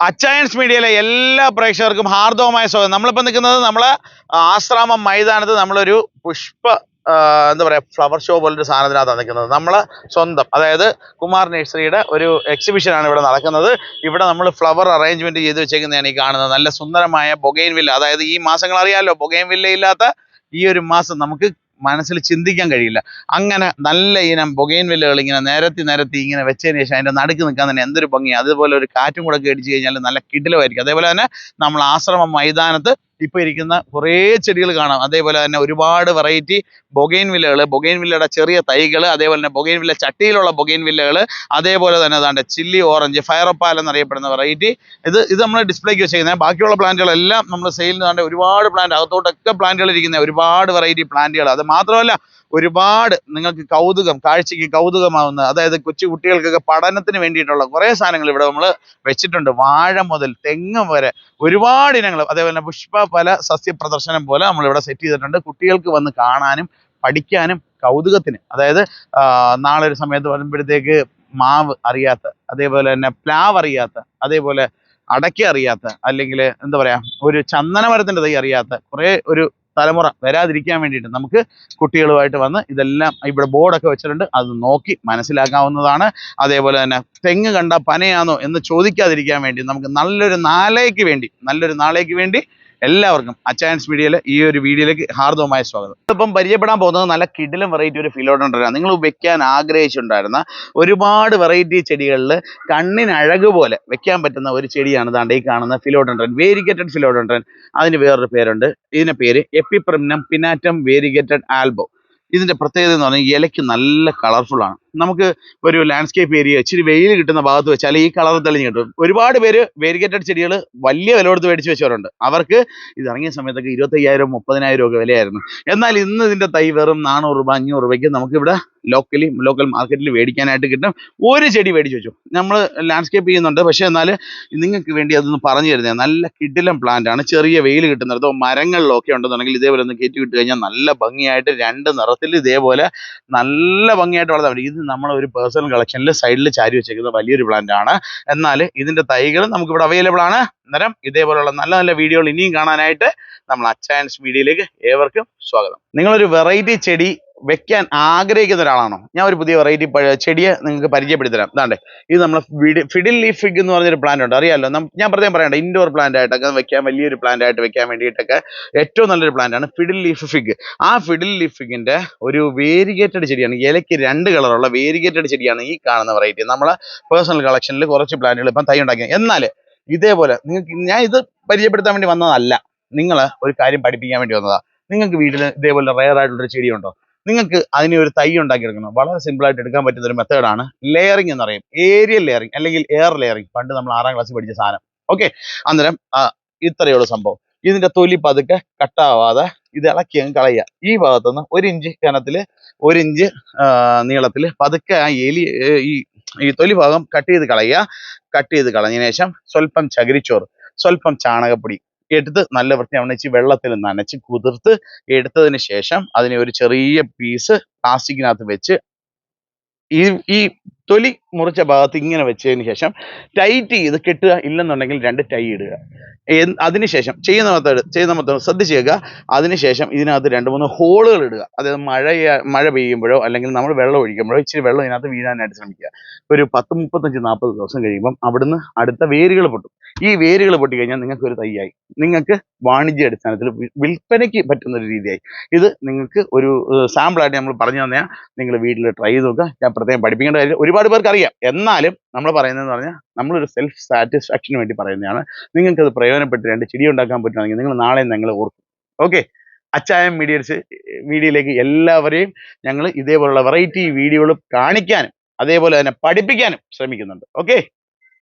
അച്ചയൻസ് മീഡിയയിലെ എല്ലാ പ്രേക്ഷകർക്കും ഹാർദവമായ സ്വാഗതം. നമ്മളിപ്പോൾ നിൽക്കുന്നത് നമ്മളെ ആശ്രാമം മൈതാനത്ത് നമ്മളൊരു പുഷ്പ എന്താ പറയുക ഫ്ലവർ ഷോ പോലൊരു സാധനത്തിനകത്താണ് നിൽക്കുന്നത്. നമ്മൾ സ്വന്തം അതായത് കുമാർ നഴ്സറിയുടെ ഒരു എക്സിബിഷനാണ് ഇവിടെ നടക്കുന്നത്. ഇവിടെ നമ്മൾ ഫ്ലവർ അറേഞ്ച്മെന്റ് ചെയ്ത് വെച്ചേക്കുന്നതാണ് ഈ കാണുന്നത്. നല്ല സുന്ദരമായ ബൊഗൈൻ വില്ല അതായത് ഈ മാസങ്ങൾ അറിയാമല്ലോ ബൊഗൈൻ വില്ല ഇല്ലാത്ത ഈ ഒരു മാസം നമുക്ക് മനസ്സിൽ ചിന്തിക്കാൻ കഴിയില്ല. അങ്ങനെ നല്ല ഇനം ബൊഗൈൻ വില്ലകൾ ഇങ്ങനെ നിരത്തി നിരത്തി ഇങ്ങനെ വെച്ചതിന് ശേഷം അതിന്റെ നടുക്ക് നിൽക്കാൻ തന്നെ എന്തൊരു ഭംഗിയാണ് അതുപോലെ ഒരു കാറ്റും കൂടെ ഒക്കെ അടിച്ചു കഴിഞ്ഞാൽ നല്ല കിടിലമായിരിക്കും. അതേപോലെ തന്നെ നമ്മൾ ആശ്രമം മൈതാനത്ത് ഇപ്പൊ ഇരിക്കുന്ന കുറേ ചെടികൾ കാണാം. അതേപോലെ തന്നെ ഒരുപാട് വെറൈറ്റി ബൊഗൈൻ വില്ലകൾ ബൊഗൈൻ വില്ലയുടെ ചെറിയ തൈകൾ അതേപോലെ തന്നെ ബൊഗൈൻ വില്ല ചട്ടിയിലുള്ള ബൊഗൈൻ വില്ലകൾ അതേപോലെ തന്നെ അതാണ്ട് ചില്ലി ഓറഞ്ച് ഫയറപ്പാൽ എന്നറിയപ്പെടുന്ന വെറൈറ്റി ഇത് ഇത് നമ്മൾ ഡിസ്പ്ലേക്ക് വെച്ചേക്കുന്നത് ബാക്കിയുള്ള പ്ലാന്റുകളെല്ലാം നമ്മൾ സെയിലിന് ഒരുപാട് പ്ലാന്റ് അകത്തോട്ടൊക്കെ പ്ലാന്റുകൾ ഇരിക്കുന്ന ഒരുപാട് വെറൈറ്റി പ്ലാന്റുകൾ അത് മാത്രമല്ല ഒരുപാട് നിങ്ങൾക്ക് കൗതുകം കാഴ്ചയ്ക്ക് കൗതുകമാവുന്ന അതായത് കൊച്ചു കുട്ടികൾക്കൊക്കെ പഠനത്തിന് വേണ്ടിയിട്ടുള്ള കുറേ സാധനങ്ങൾ ഇവിടെ നമ്മൾ വെച്ചിട്ടുണ്ട്. വാഴ മുതൽ തെങ്ങ് വരെ ഒരുപാട് ഇനങ്ങൾ. അതേപോലെ തന്നെ പുഷ്പ ഫല സസ്യ പ്രദർശനം പോലെ നമ്മൾ ഇവിടെ സെറ്റ് ചെയ്തിട്ടുണ്ട്. കുട്ടികൾക്ക് വന്ന് കാണാനും പഠിക്കാനും കൗതുകത്തിന്. അതായത് നാളെ ഒരു സമയത്ത് വരുമ്പോഴത്തേക്ക് മാവ് അറിയാത്ത അതേപോലെ തന്നെ പ്ലാവ് അറിയാത്ത അതേപോലെ അടയ്ക്ക അറിയാത്ത അല്ലെങ്കിൽ എന്താ പറയാ ഒരു ചന്ദനമരത്തിന്റെ തൈ അറിയാത്ത കുറേ ഒരു തലമുറ വരാതിരിക്കാൻ വേണ്ടിയിട്ട് നമുക്ക് കുട്ടികളുമായിട്ട് വന്ന് ഇതെല്ലാം ഇവിടെ ബോർഡൊക്കെ വെച്ചിട്ടുണ്ട്. അത് നോക്കി മനസ്സിലാക്കാവുന്നതാണ്. അതേപോലെ തന്നെ തെങ്ങ് കണ്ട പനയാണോ എന്ന് ചോദിക്കാതിരിക്കാൻ വേണ്ടി നമുക്ക് നല്ലൊരു നാളേക്ക് വേണ്ടി നല്ലൊരു നാളേക്ക് വേണ്ടി എല്ലാവർക്കും അച്ചായൻസ് മീഡിയയിലെ ഈ ഒരു വീഡിയോയിലേക്ക് ഹാർദവമായ സ്വാഗതം. ഇപ്പം പരിചയപ്പെടാൻ പോകുന്നത് നല്ല കിടിലും വെറൈറ്റി ഒരു ഫിലോഡൻഡ്രനാണ് നിങ്ങൾ വെക്കാൻ ആഗ്രഹിച്ചിട്ടുണ്ടായിരുന്ന ഒരുപാട് വെറൈറ്റി ചെടികളിൽ കണ്ണിന് അഴക് പോലെ വെക്കാൻ പറ്റുന്ന ഒരു ചെടിയാണ് ദാണ്ട് ഈ കാണുന്ന ഫിലോഡൻഡ്രൻ വേരിഗേറ്റഡ് ഫിലോഡൻഡ്രൻ അതിന് വേറൊരു പേരുണ്ട്. ഇതിന്റെ പേര് എപ്പിപ്രിമിനം പിനാറ്റം വേരിഗേറ്റഡ് ആൽബോ ഇതിന്റെ പ്രത്യേകത എന്ന് പറഞ്ഞാൽ ഇലയ്ക്ക് നല്ല കളർഫുൾ ആണ്. നമുക്ക് ഒരു ലാൻഡ്സ്കേപ്പ് ഏരിയ ഇച്ചിരി വെയിൽ കിട്ടുന്ന ഭാഗത്ത് വെച്ചാൽ ഈ കളർ തെളിഞ്ഞ് കിട്ടും. ഒരുപാട് പേര് വേരിഗേറ്റഡ് ചെടികൾ വലിയ വില കൊടുത്ത് മേടിച്ച് വെച്ചവരുണ്ട്. അവർക്ക് ഇത് ഇറങ്ങിയ സമയത്തൊക്കെ ഇരുപത്തയ്യായിരം മുപ്പതിനായിരം ഒക്കെ വിലയായിരുന്നു. എന്നാൽ ഇന്ന് ഇതിന്റെ തൈ വെറും നാനൂറ് രൂപ അഞ്ഞൂറ് രൂപയ്ക്ക് നമുക്കിവിടെ ലോക്കലി ലോക്കൽ മാർക്കറ്റിൽ മേടിക്കാനായിട്ട് കിട്ടും. ഒരു ചെടി മേടിച്ച് വെച്ചു. നമ്മൾ ലാൻഡ്സ്കേപ്പ് ചെയ്യുന്നുണ്ട്. പക്ഷേ എന്നാൽ നിങ്ങൾക്ക് വേണ്ടി അതൊന്ന് പറഞ്ഞു തരുന്നത് നല്ല കിടിലം പ്ലാന്റ് ആണ്. ചെറിയ വെയിൽ കിട്ടുന്നിടത്തോ മരങ്ങളിലൊക്കെ ഉണ്ടെന്നുണ്ടെങ്കിൽ ഇതേപോലെ ഒന്ന് കയറ്റി വിട്ട് കഴിഞ്ഞാൽ നല്ല ഭംഗിയായിട്ട് രണ്ട് നിറത്തിൽ ഇതേപോലെ നല്ല ഭംഗിയായിട്ട് വളർത്താൻ പറ്റും. ഇത് നമ്മളെ ഒരു പേഴ്സണൽ കളക്ഷനിൽ സൈഡിൽ ചാരി വെച്ചേക്കുന്ന വലിയൊരു പ്ലാന്റ് ആണ്. എന്നാൽ ഇതിന്റെ തൈകൾ നമുക്ക് ഇവിടെ അവൈലബിൾ ആണ്. അന്നേരം ഇതേപോലുള്ള നല്ല നല്ല വീഡിയോകൾ ഇനിയും കാണാനായിട്ട് നമ്മൾ അച്ചായൻസ് മീഡിയയിലേക്ക് ഏവർക്കും സ്വാഗതം. നിങ്ങളൊരു വെറൈറ്റി ചെടി വെക്കാൻ ആഗ്രഹിക്കുന്ന ഒരാളാണോ? ഞാൻ ഒരു പുതിയ വെറൈറ്റി ചെടിയെ നിങ്ങൾക്ക് പരിചയപ്പെടുത്തി തരാം ഇതാണ്ടേ ഇത് നമ്മൾ ഫിഡിൽ ലീഫ് ഫിഗ് എന്ന് പറഞ്ഞൊരു പ്ലാന്റ് ഉണ്ട്. അറിയാമല്ലോ ഞാൻ പ്രത്യേകം പറയണ്ട ഇൻഡോർ പ്ലാന്റ് ആയിട്ടൊക്കെ വെക്കാൻ വലിയൊരു പ്ലാന്റ് ആയിട്ട് വെക്കാൻ വേണ്ടിയിട്ടൊക്കെ ഏറ്റവും നല്ലൊരു പ്ലാന്റ് ആണ് ഫിഡിൽ ലീഫ് ഫിഗ് ആ ഫിഡിൽ ലീഫ് ഫിഗിന്റെ ഒരു വേരിഗേറ്റഡ് ചെടിയാണ്. ഇലയ്ക്ക് രണ്ട് കളറുള്ള വേരിഗേറ്റഡ് ചെടിയാണ് ഈ കാണുന്ന വെറൈറ്റി നമ്മളെ പേഴ്സണൽ കളക്ഷനിൽ കുറച്ച് പ്ലാന്റുകൾ ഇപ്പം തൈ ഉണ്ടാക്കി. എന്നാൽ ഇതേപോലെ നിങ്ങൾക്ക് ഞാൻ ഇത് പരിചയപ്പെടുത്താൻ വേണ്ടി വന്നതല്ല. നിങ്ങൾ ഒരു കാര്യം പഠിപ്പിക്കാൻ വേണ്ടി വന്നതാ. നിങ്ങൾക്ക് വീട്ടിൽ ഇതേപോലെ റയർ ആയിട്ടുള്ളൊരു ചെടി ഉണ്ടോ നിങ്ങൾക്ക് അതിനെ ഒരു തൈ ഉണ്ടാക്കിയെടുക്കണം. വളരെ സിമ്പിൾ ആയിട്ട് എടുക്കാൻ പറ്റുന്ന ഒരു മെത്തേഡാണ് ലെയറിംഗ് എന്ന് പറയും. ഏരിയൽ ലെയറിംഗ് അല്ലെങ്കിൽ എയർ ലെയറിംഗ് പണ്ട് നമ്മൾ ആറാം ക്ലാസ്സിൽ പഠിച്ച സാധനം. ഓക്കെ അന്നേരം ഇത്രയുള്ള സംഭവം. ഇതിന്റെ തൊലി പതുക്കെ കട്ടാവാതെ ഇത് ഇളക്കി അങ്ങ് കളയുക. ഈ ഭാഗത്തുനിന്ന് ഒരു ഇഞ്ച് കനത്തിൽ ഒരു ഇഞ്ച് നീളത്തിൽ പതുക്കെ ആ എലി ഈ ഈ തൊലി ഭാഗം കട്ട് ചെയ്ത് കളയുക. കട്ട് ചെയ്ത് കളഞ്ഞതിന് ശേഷം സ്വല്പം ചകിരിച്ചോറ് സ്വല്പം ചാണകപ്പൊടി എടുത്ത് നല്ല വൃത്തിയാവണം. വെച്ച് വെള്ളത്തിൽ നനച്ച് കുതിർത്ത് എടുത്തതിന് ശേഷം അതിനെ ഒരു ചെറിയ പീസ് പ്ലാസ്റ്റിക്കിനകത്ത് വെച്ച് ഈ ഈ തൊലി മുറിച്ച ഭാഗത്ത് ഇങ്ങനെ വെച്ചതിന് ശേഷം ടൈറ്റ് ചെയ്ത് കെട്ടുക. ഇല്ലെന്നുണ്ടെങ്കിൽ രണ്ട് ടൈ ഇടുക. അതിനുശേഷം ചെയ്യുന്ന മെത്തേഡ് ചെയ്യുന്ന മെത്തേഡ് ശ്രദ്ധിച്ചേക്കുക. അതിനുശേഷം ഇതിനകത്ത് രണ്ട് മൂന്ന് ഹോളുകൾ ഇടുക. അതായത് മഴ മഴ പെയ്യുമ്പോഴോ അല്ലെങ്കിൽ നമ്മൾ വെള്ളം ഒഴിക്കുമ്പോഴോ ഇച്ചിരി വെള്ളം ഇതിനകത്ത് വീഴാനായിട്ട് ശ്രമിക്കുക. ഒരു പത്ത് മുപ്പത്തഞ്ച് നാൽപ്പത് ദിവസം കഴിയുമ്പം അവിടുന്ന് അടുത്ത വേരുകൾ പൊട്ടും. ഈ വേരുകൾ പൊട്ടി കഴിഞ്ഞാൽ നിങ്ങൾക്ക് ഒരു തൈയായി നിങ്ങൾക്ക് വാണിജ്യ അടിസ്ഥാനത്തിൽ വിൽപ്പനയ്ക്ക് പറ്റുന്ന ഒരു രീതിയായി. ഇത് നിങ്ങൾക്ക് ഒരു സാമ്പിളായിട്ട് നമ്മൾ പറഞ്ഞു തന്നെയാൽ നിങ്ങൾ വീട്ടിൽ ട്രൈ ചെയ്ത് നോക്കുക. ഞാൻ പ്രത്യേകം പഠിപ്പിക്കേണ്ട കാര്യം ഒരുപാട് പേർക്ക് അറിയാം. എന്നാലും നമ്മൾ പറയുന്നതെന്ന് പറഞ്ഞാൽ നമ്മളൊരു സെൽഫ് സാറ്റിസ്ഫാക്ഷന് വേണ്ടി പറയുന്നതാണ്. നിങ്ങൾക്ക് അത് പ്രയോജനപ്പെട്ട് രണ്ട് ചെടി ഉണ്ടാക്കാൻ പറ്റുകയാണെങ്കിൽ നിങ്ങൾ നാളെ നിങ്ങൾ ഓർക്കും. ഓക്കെ അച്ചായം മീഡിയസ് മീഡിയയിലേക്ക് എല്ലാവരെയും ഞങ്ങൾ ഇതേപോലുള്ള വെറൈറ്റി വീഡിയോകൾ കാണിക്കാനും അതേപോലെ തന്നെ പഠിപ്പിക്കാനും ശ്രമിക്കുന്നുണ്ട്. ഓക്കെ